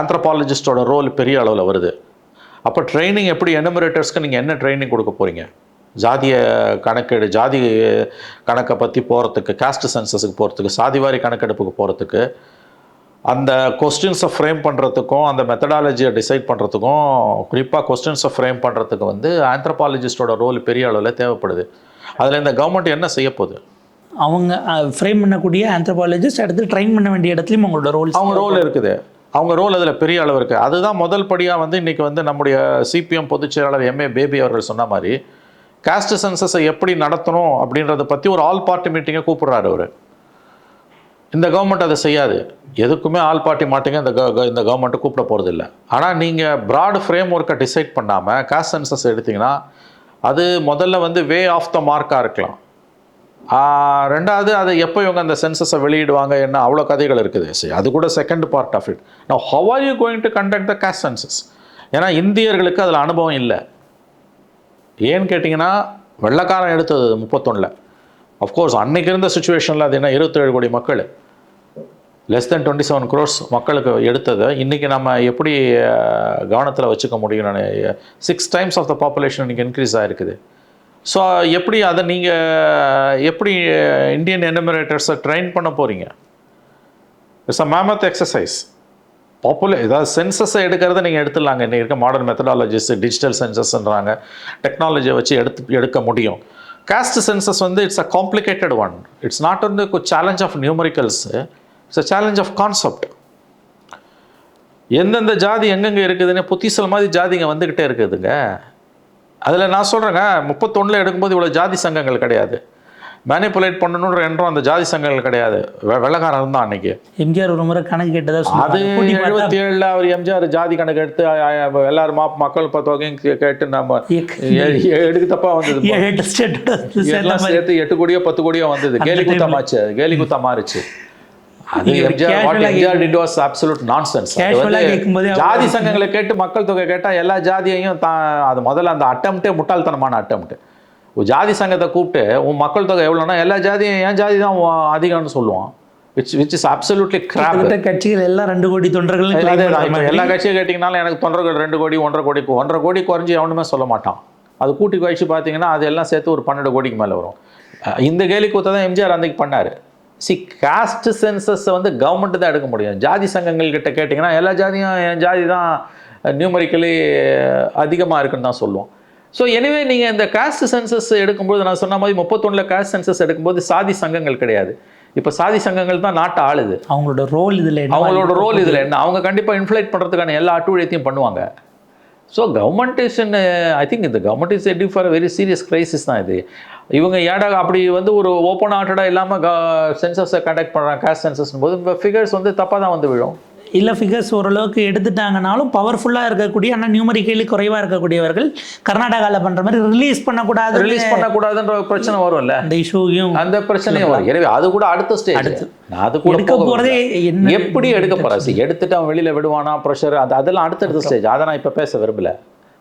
ஆந்த்ரபாலஜிஸ்டோட ரோல் பெரிய அளவில் வருது. அப்போ ட்ரைனிங் எப்படி எனுமரேட்டர்ஸ்க்கு நீங்கள் என்ன ட்ரைனிங் கொடுக்க போகிறீங்க ஜாதிய கணக்கெடு ஜாதி கணக்கை பற்றி போகிறதுக்கு காஸ்ட் சென்சஸுக்கு போகிறதுக்கு சாதிவாரி கணக்கெடுப்புக்கு போகிறதுக்கு அந்த கொஸ்டின்ஸை ஃப்ரேம் பண்ணுறதுக்கும் அந்த மெத்தடாலஜியை டிசைட் பண்ணுறதுக்கும் குறிப்பாக கொஸ்டின்ஸை ஃப்ரேம் பண்ணுறதுக்கு வந்து ஆந்த்ரபாலஜிஸ்டோட ரோல் பெரிய அளவில் தேவைப்படுது. அதில் இந்த கவர்மெண்ட் என்ன செய்ய போகுது? அவங்க ஃப்ரேம் பண்ணக்கூடிய ஆந்த்ரோபாலஜிஸ்ட் அடுத்து ட்ரைன் பண்ண வேண்டிய இடத்துலையும் அவங்களோட ரோல் அவங்க ரோல் இருக்குது. அவங்க ரோல் அதில் பெரிய அளவு இருக்குது அதுதான் முதல் படியாக வந்து இன்றைக்கி வந்து நம்முடைய சிபிஎம் பொதுச் செயலாளர் எம்ஏ பேபி அவர்கள் சொன்ன மாதிரி காஸ்ட் சென்சஸை எப்படி நடத்தணும் அப்படின்றத பற்றி ஒரு ஆல் பார்ட்டி மீட்டிங்கை கூப்பிடுறாரு அவர். இந்த கவர்மெண்ட் அதை செய்யாது. எதுக்குமே ஆல் பார்ட்டி மாட்டிங்க இந்த க- இந்த கவர்மெண்ட்டை கூப்பிட போகிறதில்ல ஆனால் நீங்கள் ப்ராட் ஃப்ரேம் ஒர்க்கை டிசைட் பண்ணாமல் காஸ்ட் சென்சஸ் எடுத்தீங்கன்னா அது முதல்ல வந்து வே ஆஃப் த மார்க்காக இருக்கலாம். ரெண்டாவது அதை எப்போ இவங்க அந்த சென்சஸை வெளியிடுவாங்க என்ன அவ்வளோ கதைகள் இருக்குது. சரி அது கூட செகண்ட் பார்ட் ஆஃப் இட் நான் how are you going to conduct the caste census ஏன்னா இந்தியர்களுக்கு அதில் அனுபவம் இல்லை. ஏன்னு கேட்டிங்கன்னா வெள்ளைக்காரன் எடுத்தது முப்பத்தொன்னில். அஃப்கோர்ஸ் அன்னைக்கு இருந்த சுச்சுவேஷனில் அது என்ன இருபத்தேழு கோடி மக்கள். Less than twenty seven crores மக்களுக்கு எடுத்ததை இன்றைக்கி நம்ம எப்படி கவனத்தில் வச்சுக்க முடியும்? நான் six times of the population இன்றைக்கி இன்க்ரீஸ் ஆகிருக்குது ஸோ எப்படி அதை நீங்கள் எப்படி இந்தியன் எனுமரேட்டர்ஸை ட்ரெயின் பண்ண போகிறீங்க it's a mammoth exercise popular ஏதாவது சென்சஸை எடுக்கிறத நீங்கள் எடுத்துடலாங்க. இன்றைக்கி இருக்க மாடர்ன் மெத்தடாலஜிஸ் டிஜிட்டல் சென்சஸ்ன்றாங்க டெக்னாலஜியை வச்சு எடுத்து எடுக்க முடியும். காஸ்ட் சென்சஸ் வந்து it's a complicated one it's not வந்து challenge of numericals it's a challenge of concept எந்தெந்த ஜாதி எங்கெங்கே இருக்குதுன்னு புத்திசல் மாதிரி ஜாதிங்க வந்துக்கிட்டே இருக்குதுங்க. அதில் நான் சொல்கிறேங்க முப்பத்தொன்னில் எடுக்கும்போது இவ்வளோ ஜாதி சங்கங்கள் கிடையாது. மேனிப்புலேட் பண்ணணுன்ற என்றும் அந்த ஜாதி சங்கங்கள் கிடையாது. வெள்ளைக்காரன் இருந்தான் அன்னைக்கு. எம்ஜிஆர் ஒரு முறை கணக்கு கேட்டதா அது எழுபத்தி ஏழில் அவர் எம்ஜிஆர் ஜாதி கணக்கு எடுத்து எல்லாரும் மக்கள் தொகையும் கேட்டு நம்ம எடுக்கு தப்பா வந்தது எட்டு. சேர்த்து கோடியோ பத்து கோடியோ வந்தது. கேலி குத்தமாச்சு அது கேலி குத்தா மாறுச்சு. அது MGR did was absolute nonsense ஜாதி சங்கங்களை கேட்டு மக்கள் தொகை கேட்டா எல்லா ஜாதியையும் தான் அது முதல்ல அந்த அட்டம்ப்டே முட்டாள்தனமான அட்டம்ப்ட் ஜாதி சங்கத்தை கூப்பிட்டு உன் மக்கள் தொகை எவ்வளோனா எல்லா ஜாதியும் என் ஜாதி தான் அதிகம்னு சொல்லுவான். Which which is absolutely crap கட்சிகள் எல்லாம் ரெண்டு கோடி தொண்டர்கள் எல்லா கட்சியும் கேட்டிங்கனாலும் எனக்கு தொண்டர்கள் ரெண்டு கோடி ஒன்றரை கோடி ஒன்றரை கோடி குறைஞ்சி எவனுமே சொல்ல மாட்டான். அது கூட்டி கழிச்சு பார்த்தீங்கன்னா அது எல்லாம் சேர்த்து ஒரு பன்னெண்டு கோடிக்கு மேலே வரும். இந்த கேலி கூத்தை தான் எம்ஜிஆர் அன்னைக்கு பண்ணார். சி காஸ்ட் சென்சஸை வந்து கவர்மெண்ட் தான் எடுக்க முடியும். ஜாதி சங்கங்கள் கிட்ட கேட்டிங்கன்னா எல்லா ஜாதியும் என் ஜாதி தான் நியூமரிக்கலி அதிகமாக இருக்குன்னு தான் சொல்லுவோம். ஸோ எனிவே நீங்கள் இந்த காஸ்ட் சென்சஸ் எடுக்கும்போது நான் சொன்ன மாதிரி முப்பத்தொன்னில் காஸ்ட் சென்சஸ் எடுக்கும்போது சாதி சங்கங்கள் கிடையாது. இப்போ சாதி சங்கங்கள் தான் நாட்டை ஆளுது. அவங்களோட ரோல் இதுல என்ன அவங்களோட ரோல் இதில் என்ன? அவங்க கண்டிப்பாக இன்ஃப்ளைட் பண்ணுறதுக்கான எல்லா அட்டுழியத்தையும் பண்ணுவாங்க. So government is I think இந்த கவர்மெண்ட் இஸ் எட்டி ஃபார் வெரி சீரியஸ் கிரைசிஸ் தான் இது. இவங்க ஏடா அப்படி வந்து ஒரு ஓப்பன் ஆர்டடாக இல்லாமல் சென்சஸை கண்டக்ட் பண்ணுறாங்க காஸ்ட் சென்சஸ் போது ஃபிகர்ஸ் வந்து தப்பாக தான் வந்து விழும். இல்லை ஃபிகர்ஸ் ஓரளவுக்கு எடுத்துட்டாங்கனாலும் பவர்ஃபுல்லாக இருக்கக்கூடிய ஆனால் நியூமரிக்கலி குறைவாக இருக்கக்கூடியவர்கள் கர்நாடகாவில் பண்ணுற மாதிரி ரிலீஸ் பண்ணக்கூடாது ரிலீஸ் பண்ணக்கூடாதுன்ற ஒரு பிரச்சனை வரும்ல? அந்த இஷ்யூவையும் அந்த பிரச்சனையும் வரும். எனவே அது கூட அடுத்த ஸ்டேஜ் நான் அது கூட எடுக்க போக போகிறதே. என்ன எப்படி எடுக்க போறா See, எடுத்துட்டு அவன் வெளியில விடுவானா ப்ரெஷர் அது அதெல்லாம் அடுத்தடுத்த ஸ்டேஜ் அதை நான் இப்போ பேச விரும்பல.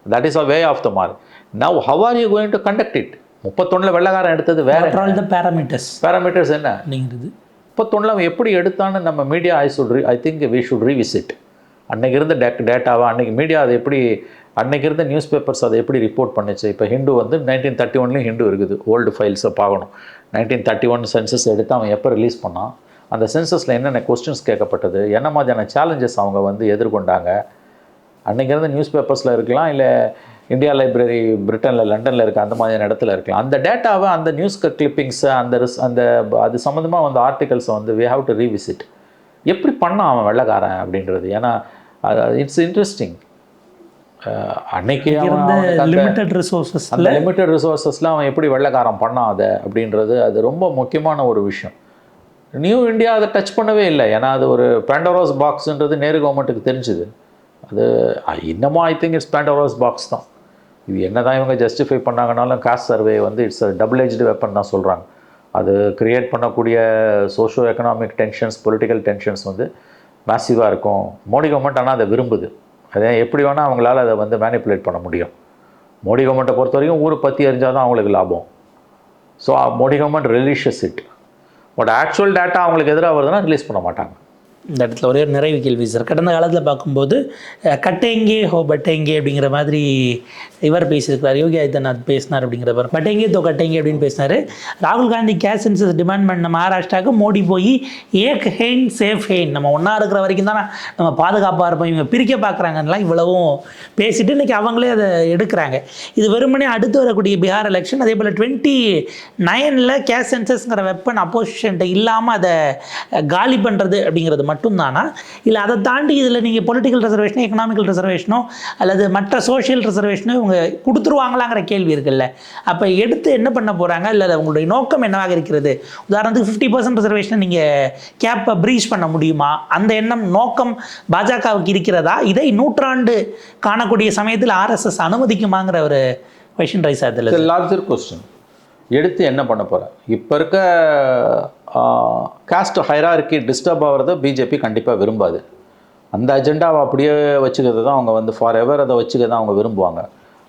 That is a way off the mark now how are you going to conduct it முப்பத்தொன்னுல வெள்ளக்காரன் எடுத்தது வேற. ஆல் த பேராமீட்டர்ஸ் பேராமீட்டர்ஸ் என்ன? அப்படிங்கிறது. முப்பத்தொன்னில் அவன் எப்படி எடுத்தான்னு நம்ம media I should I think we should revisit அன்னைக்கு இருந்த டேக் டேட்டாவை அன்னைக்கு மீடியா அதை எப்படி அன்னைக்கு இருந்த நியூஸ் பேப்பர்ஸ் அதை எப்படி ரிப்போர்ட் பண்ணுச்சு? இப்போ ஹிந்து வந்து நைன்டீன் தேர்ட்டி ஒன்லேயும் ஹிந்து இருக்குது. ஓல்டு ஃபைல்ஸை பார்க்கணும். நைன்டீன் தேர்ட்டி ஒன் சென்சஸ் எடுத்து அவன் எப்போ ரிலீஸ் பண்ணான்? அந்த சென்சஸில் என்னென்ன கொஸ்டின்ஸ் கேட்கப்பட்டது? என்ன மாதிரியான சேலஞ்சஸ் அவங்க வந்து எதிர்கொண்டாங்க? அன்னைக்கு இருந்த நியூஸ் பேப்பர்ஸில் இருக்கலாம் இல்லை இந்தியா லைப்ரரி பிரிட்டனில் லண்டனில் இருக்க அந்த மாதிரியான இடத்துல இருக்கலாம். அந்த டேட்டாவை அந்த நியூஸ் கிளிப்பிங்ஸை அந்த ரிஸ் அந்த அது சம்மந்தமாக வந்து ஆர்டிகல்ஸை வந்து வி ஹாவ் டு ரீவிசிட் எப்படி பண்ணான் அவன் வெள்ளைக்காரன் அப்படின்றது? ஏன்னா இட்ஸ் இன்ட்ரெஸ்டிங் அன்னைக்கு லிமிட்டட் ரிசோர்ஸஸ் அந்த லிமிட்டட் ரிசோர்ஸஸ்லாம் அவன் எப்படி வெள்ளைக்காரன் பண்ணான் அதை அப்படின்றது அது ரொம்ப முக்கியமான ஒரு விஷயம். நியூ இந்தியா அதை டச் பண்ணவே இல்லை. ஏன்னா அது ஒரு பேண்டோரோஸ் பாக்ஸ்ன்றது நேரு கவர்மெண்ட்டுக்கு தெரிஞ்சுது. அது இன்னமும் I think it's Pandora's box தான். இது என்ன தான் இவங்க ஜஸ்டிஃபை பண்ணாங்கனாலும் காஸ்ட் சர்வே வந்து it's a double edged weapon தான் சொல்கிறாங்க அது க்ரியேட் பண்ணக்கூடிய socio economic tensions political tensions வந்து மேசிவாக இருக்கும். மோடி கவர்மெண்ட் ஆனால் அதை விரும்புது. அதே எப்படி வேணால் அவங்களால அதை வந்து மேனிப்புலேட் பண்ண முடியும். மோடி கவர்மெண்ட்டை பொறுத்த வரைக்கும் ஊரை பற்றி அறிஞ்சால் தான் அவங்களுக்கு லாபம். So Modi government releases it but actual data அவங்களுக்கு எதிராக வருதுன்னா ரிலீஸ் பண்ண மாட்டாங்க. இந்த இடத்துல ஒரே ஒரு நிறைவு கேள்வி சார். கடந்த காலத்தில் பார்க்கும்போது கட்டேங்கே ஹோ பட்டேங்கே அப்படிங்கிற மாதிரி இவர் பேசியிருக்கிறார் யோகி ஆதித்யநாத் பேசினார் அப்படிங்கிறவர். பட்டேங்கே தோ கட்டேங்கே அப்படின்னு பேசினார். ராகுல் காந்தி கேஸ் சென்சஸ் டிமாண்ட் பண்ண மகாராஷ்டிராவுக்கு மோடி போய் ஏக் ஹெயின் சேஃப் ஹெயின் நம்ம ஒன்றா இருக்கிற வரைக்கும் தான் நம்ம பாதுகாப்பாக இருப்போம். இவங்க பிரிக்க பார்க்குறாங்கலாம் இவ்வளவும் பேசிட்டு இன்றைக்கி அவங்களே அதை எடுக்கிறாங்க. இது வெறுமனே அடுத்து வரக்கூடிய பீகார் எலெக்ஷன் அதே போல் டுவெண்ட்டி நைனில் கேஸ் சென்சஸ்ங்கிற வெப்பன் அப்போசிஷன்ட்ட இல்லாமல் அதை காலி பண்ணுறது அப்படிங்கிறது மட்டும் மட்டும்தானா? இல்லை அதை தாண்டி இதில் நீங்கள் பொலிட்டிக்கல் ரிசர்வேஷனோ எக்கனாமிக்கல் ரிசர்வேஷனோ அல்லது மற்ற சோஷியல் ரிசர்வேஷனோ இவங்க கொடுத்துருவாங்களாங்கிற கேள்வி இருக்குல்ல. அப்போ எடுத்து என்ன பண்ண போகிறாங்க இல்லை உங்களுடைய நோக்கம் என்னவாக இருக்கிறது? உதாரணத்துக்கு ஃபிஃப்டி பர்சன்ட் ரிசர்வேஷனை நீங்கள் கேப்பை ப்ரீச் பண்ண முடியுமா? அந்த எண்ணம் நோக்கம் பாஜகவுக்கு இருக்கிறதா? இதை நூற்றாண்டு காணக்கூடிய சமயத்தில் ஆர்எஸ்எஸ் அனுமதிக்குமாங்கிற ஒரு கொஷின் ரைஸ் அதில் லார்ஜர் கொஸ்டின் எடுத்து என்ன பண்ண போகிறேன் இப்போ இருக்க காஸ்ட் ஹைரார்கி டிஸ்டர்ப் ஆகிறத பிஜேபி கண்டிப்பாக விரும்பாது. அந்த அஜெண்டாவை அப்படியே வச்சுக்கிறது தான் அவங்க வந்து ஃபார் எவர் அதை வச்சுக்க தான் அவங்க விரும்புவாங்க.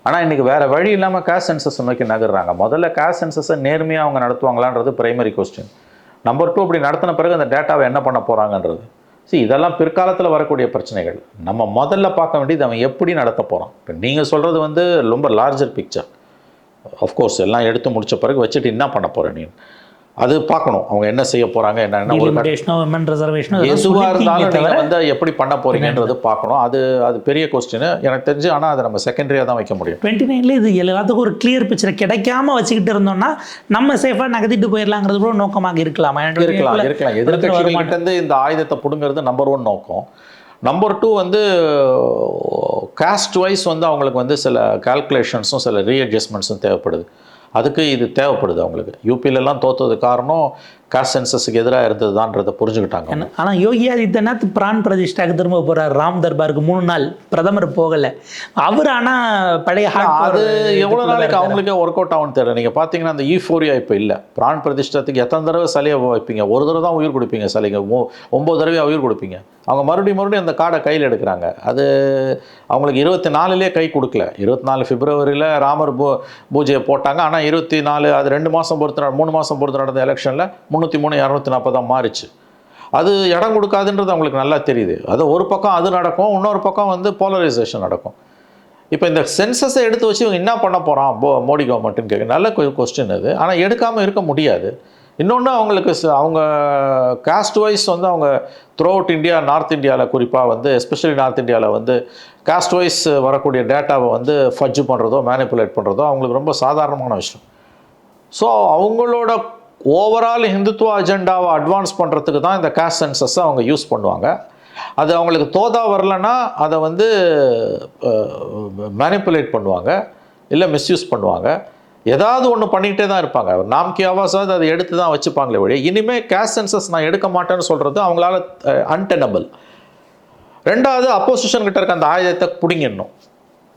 ஆனால் இன்றைக்கி வேறு வழி இல்லாமல் காஸ்ட் சென்சஸ் நோக்கி நகர்றாங்க. முதல்ல காஸ்ட் சென்சஸை நேர்மையாக அவங்க நடத்துவாங்களான்றது பிரைமரி கொஸ்டின் நம்பர் டூ அப்படி நடத்தின பிறகு அந்த டேட்டாவை என்ன பண்ண போகிறாங்கன்றது சரி இதெல்லாம் பிற்காலத்தில் வரக்கூடிய பிரச்சனைகள். நம்ம முதல்ல பார்க்க வேண்டியது அவன் எப்படி நடத்த போகிறான் இப்போ நீங்கள் சொல்கிறது வந்து ரொம்ப லார்ஜர் பிக்சர் ஆஃப்கோர்ஸ் எல்லாம் எடுத்து முடித்த பிறகு வச்சுட்டு என்ன பண்ண போகிறேன் நீ? அது பார்க்கணும். அவங்க என்ன செய்ய போறாங்க என்ன என்ன ஒரு லிமிடேஷனோ விமன் ரிசர்வேஷனோ எதுவாக இருந்தாலும் நீங்கள் வந்து எப்படி பண்ண போறீங்கன்றது பார்க்கணும். அது அது பெரிய கொஸ்டின் எனக்கு தெரிஞ்சு ஆனால் அதை நம்ம செகண்டரியாக தான் வைக்க முடியும். டுவெண்ட்டி நைன்ல இது எல்லாத்துக்கும் ஒரு கிளியர் பிக்சர் கிடைக்காம வச்சுக்கிட்டு இருந்தோம்னா நம்ம சேஃபாக நகர்த்திட்டு போயிடலாங்கிறது கூட நோக்கமாக இருக்கலாமா? இருக்கலாம் 28 இருக்கலாம். ஒருத்தர் எதிர்கட்சிகள் வருமானம். கிட்ட இருந்து இந்த ஆயுதத்தை பிடுங்கிறது நம்பர் ஒன் நோக்கம். நம்பர் டூ வந்து காஸ்ட் வைஸ் வந்து அவங்களுக்கு வந்து சில கால்குலேஷன்ஸும் சில ரீஅட்ஜஸ்ட்மெண்ட்ஸும் தேவைப்படுது. அதுக்கு இது தேவைப்படுது அவங்களுக்கு. யூபியிலலாம் தோத்தது காரணம் காஸ்ட் சென்சஸுக்கு எதிராக இருந்ததுதான்றதை புரிஞ்சுக்கிட்டாங்க அவங்க. ஆனா யோகி ஆதித்யநாத் பிரான் பிரதிஷ்டாக்கு திரும்ப போறார். ராம் தர்பாருக்கு மூணு நாள். பிரதமர் போகல. அவர் ஆனா பழைய அது எவ்வளோ நாளைக்கு. அவங்களுக்கே ஒர்க் அவுட் ஆகும்னு தெரியல. நீங்கள் பார்த்தீங்கன்னா அந்த ஈஃபோரியா இப்போ இல்லை. பிரான் பிரதிஷ்டத்துக்கு எத்தனை தடவை சிலையை வைப்பீங்க? ஒரு தடவை தான் உயிர் கொடுப்பீங்க சிலைக்கு. ஒ- ஒம்பது தடவை உயிர் கொடுப்பீங்க. அவங்க மறுபடியும் மறுபடியும் அந்த கார்டை கையில் எடுக்கிறாங்க. அது அவங்களுக்கு இருபத்தி நாலுலேயே கை கொடுக்கல. இருபத்தி நாலு பிப்ரவரியில் ராமர் பூ பூஜையை போட்டாங்க. ஆனால் இருபத்தி நாலு அது ரெண்டு மாதம் பொறுத்து மூணு மாதம் பொறுத்து நடந்த எலெக்ஷனில் முந்நூற்றி மூணு இரநூத்தி நாற்பதாக மாறிச்சு. அது இடம் கொடுக்காதுன்றது அவங்களுக்கு நல்லா தெரியுது. அது ஒரு பக்கம் அது நடக்கும் இன்னொரு பக்கம் வந்து போலரைசேஷன் நடக்கும். இப்போ இந்த சென்சஸை எடுத்து வச்சு இவங்க என்ன பண்ண போகிறான் போ மோடி கவர்மெண்ட்டுன்னு கேட்க நல்ல கொஸ்டின் அது. ஆனால் எடுக்காமல் இருக்க முடியாது. இன்னொன்று அவங்களுக்கு அவங்க காஸ்ட் வைஸ் வந்து அவங்க த்ரூ அவுட் இந்தியா நார்த் இந்தியாவில் குறிப்பாக வந்து எஸ்பெஷலி நார்த் இந்தியாவில் வந்து காஸ்ட் வைஸ் வரக்கூடிய டேட்டாவை வந்து ஃபட்ஜ் பண்ணுறதோ மேனிப்புலேட் பண்ணுறதோ அவங்களுக்கு ரொம்ப சாதாரணமான விஷயம். ஸோ அவங்களோட ஓவரால் ஹிந்துத்துவ அஜெண்டாவை அட்வான்ஸ் பண்ணுறதுக்கு தான் இந்த காஸ்ட் சென்சஸை அவங்க யூஸ் பண்ணுவாங்க. அது அவங்களுக்கு தோதா வரலன்னா அதை வந்து மேனிப்புலேட் பண்ணுவாங்க. இல்லை மிஸ்யூஸ் பண்ணுவாங்க. ஏதாவது ஒன்று பண்ணிக்கிட்டே தான் இருப்பாங்க. நாம் கி அதை எடுத்து தான் வச்சுப்பாங்களே வழி இனிமேல் கேஷ் சென்சஸ் நான் எடுக்க மாட்டேன்னு சொல்கிறது அவங்களால அன்டெனபிள் ரெண்டாவது அப்போசிஷன் கிட்ட இருக்க அந்த ஆயுதத்தை பிடிங்கிடணும்.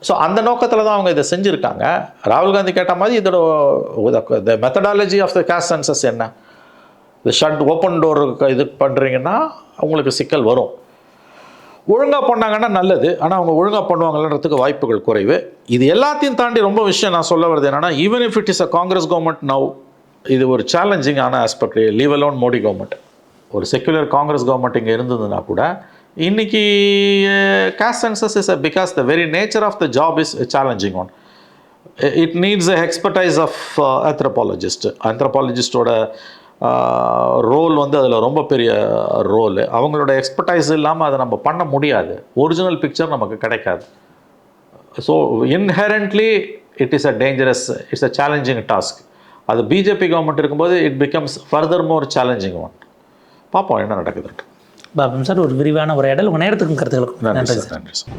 ஸோ அந்த நோக்கத்தில் தான் அவங்க இதை செஞ்சுருக்காங்க. ராகுல் காந்தி கேட்ட மாதிரி இதோட the methodology of the caste census என்ன? இந்த ஷட் ஓப்பன் டோர் இது பண்ணுறீங்கன்னா அவங்களுக்கு சிக்கல் வரும். ஒழுங்காக பண்ணாங்கன்னா நல்லது. ஆனால் அவங்க ஒழுங்காக பண்ணுவாங்கன்றதுக்கு வாய்ப்புகள் குறைவு. இது எல்லாத்தையும் தாண்டி ரொம்ப விஷயம் நான் சொல்ல வருது என்னென்னா even if it is a Congress government now இது ஒரு சேலஞ்சிங்கான aspect leave alone Modi government ஒரு செக்குலர் காங்கிரஸ் கவர்மெண்ட் இங்கே இருந்ததுன்னா கூட இன்னைக்கு caste census is because the very nature of the job is challenging one it needs a expertise of anthropologist ஆந்த்ரபாலஜிஸ்டோட role வந்து அதில் ரொம்ப பெரிய ரோல் அவங்களோட எக்ஸ்பர்டைஸ் இல்லாமல் அதை நம்ம பண்ண முடியாது. ஒரிஜினல் பிக்சர் நமக்கு கிடைக்காது. So inherently it is a dangerous it's a challenging task அது பிஜேபி கவர்மெண்ட் இருக்கும்போது it becomes further more challenging one பார்ப்போம் என்ன நடக்குது பாபம் சார் ஒரு விரிவான உரையாடல். உங்கள் நேரத்துக்கும் கருத்துக்களுக்கும் நன்றி நன்றி சார். நன்றி சார்.